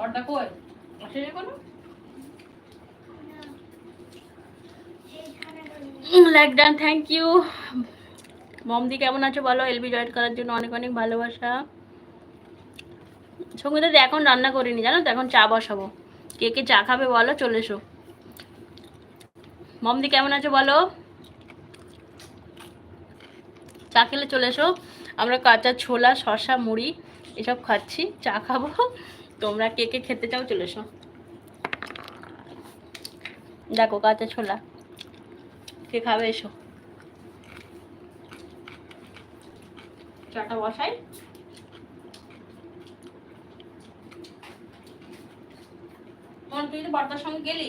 বড়টা কই? আসেনি কোনো? লাইক ডান থ্যাংক ইউ মমদি, কেমন আছো বলো? এলবি জয়েন করার জন্য অনেক অনেক ভালোবাসা। সঙ্গীতা এখন রান্না করিনি, জানো তো? এখন চা বসাবো। কে কে চা খাবে বলো? চলে এসো। মমদি, কেমন আছো বলো? চা খেলে চলে এসো। আমরা কাঁচা ছোলা, শসা, মুড়ি, এসব খাচ্ছি। চা খাব। তোমরা কে কে খেতে চাও চলে এসো। দেখো কাঁচা ছোলা। কে খাবে এসো। চাটা বসাই। মন তুই তো বার্তার সঙ্গে গেলি?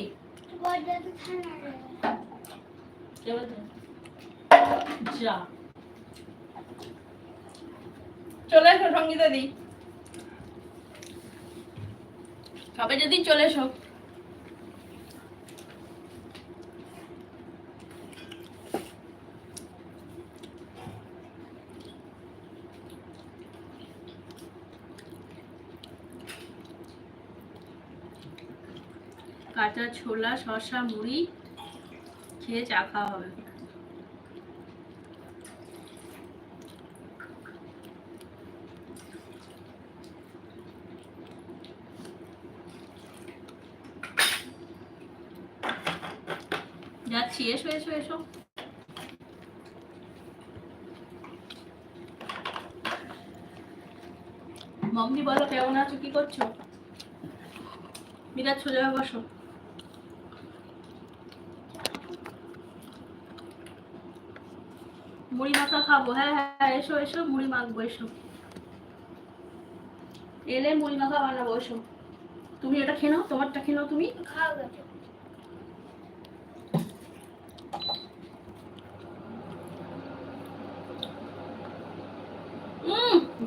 চলে এসো সঙ্গীতা দি। সবাই যদি চলে এসো। কাঁচা ছোলা শসা মুড়ি খেয়ে চা খাওয়া হবে। যাচ্ছি, এসো এসো এসো। মম্মি, বলো, কেমন আছো? কি করছ? বিরাট সোজা হয়ে বসো। মুড়ি মাখা খাব। হ্যাঁ হ্যাঁ এসো এসো, মুড়ি মাখবো, এসো। এলে মুড়ি মাখা বানাবো, এসো। তুমি এটা খেয়ে নাও, তোমারটা খেয়ে নাও তুমি। হুম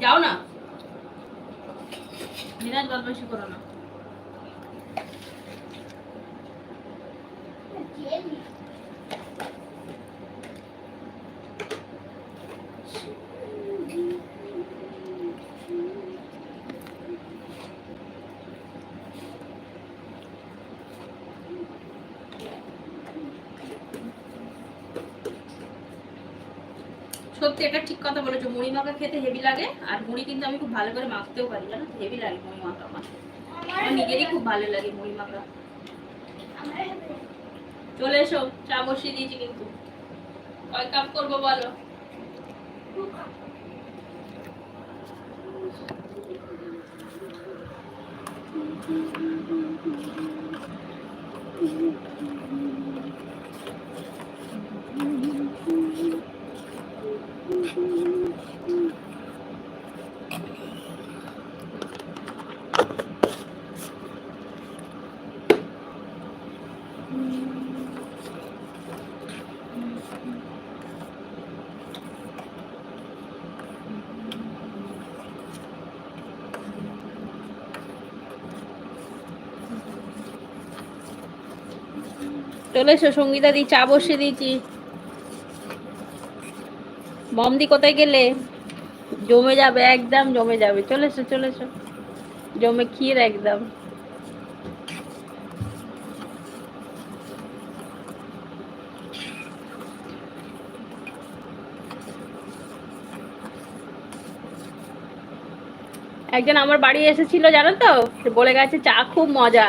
যাও না। মিনাজ বেশি করো না। সত্যি এটা ঠিক কথা বলেছ, মুড়ি মাখা খেতে হেভি লাগে, আর মুড়ি কিন্তু আমি খুব ভালো করে মাখতেও পারি, জানো? হেভি লাগে মুড়ি মাখা আমার। আমার নিজেরই খুব ভালো লাগে মুড়ি মাখা। চলে এসো, চা বসিয়ে দিয়েছি কিন্তু। কয় কাপ করব বলো। চলে এসো সঙ্গীতা দি চা বসিয়ে দিয়েছি। বমদি কোথায় গেলে? জমে যাবে একদম, জমে যাবে। চলে এসো জমে ক্ষীর একদম। একজন আমার বাড়ি এসেছিল, জানো তো? বলে গেছে, চা খুব মজা।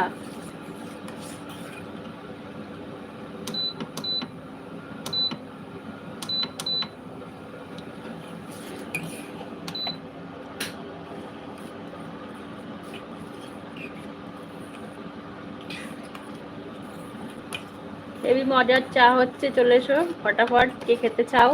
হেবি মজার চা হচ্ছে চলে এসো ফটাফট কে খেতে চাও?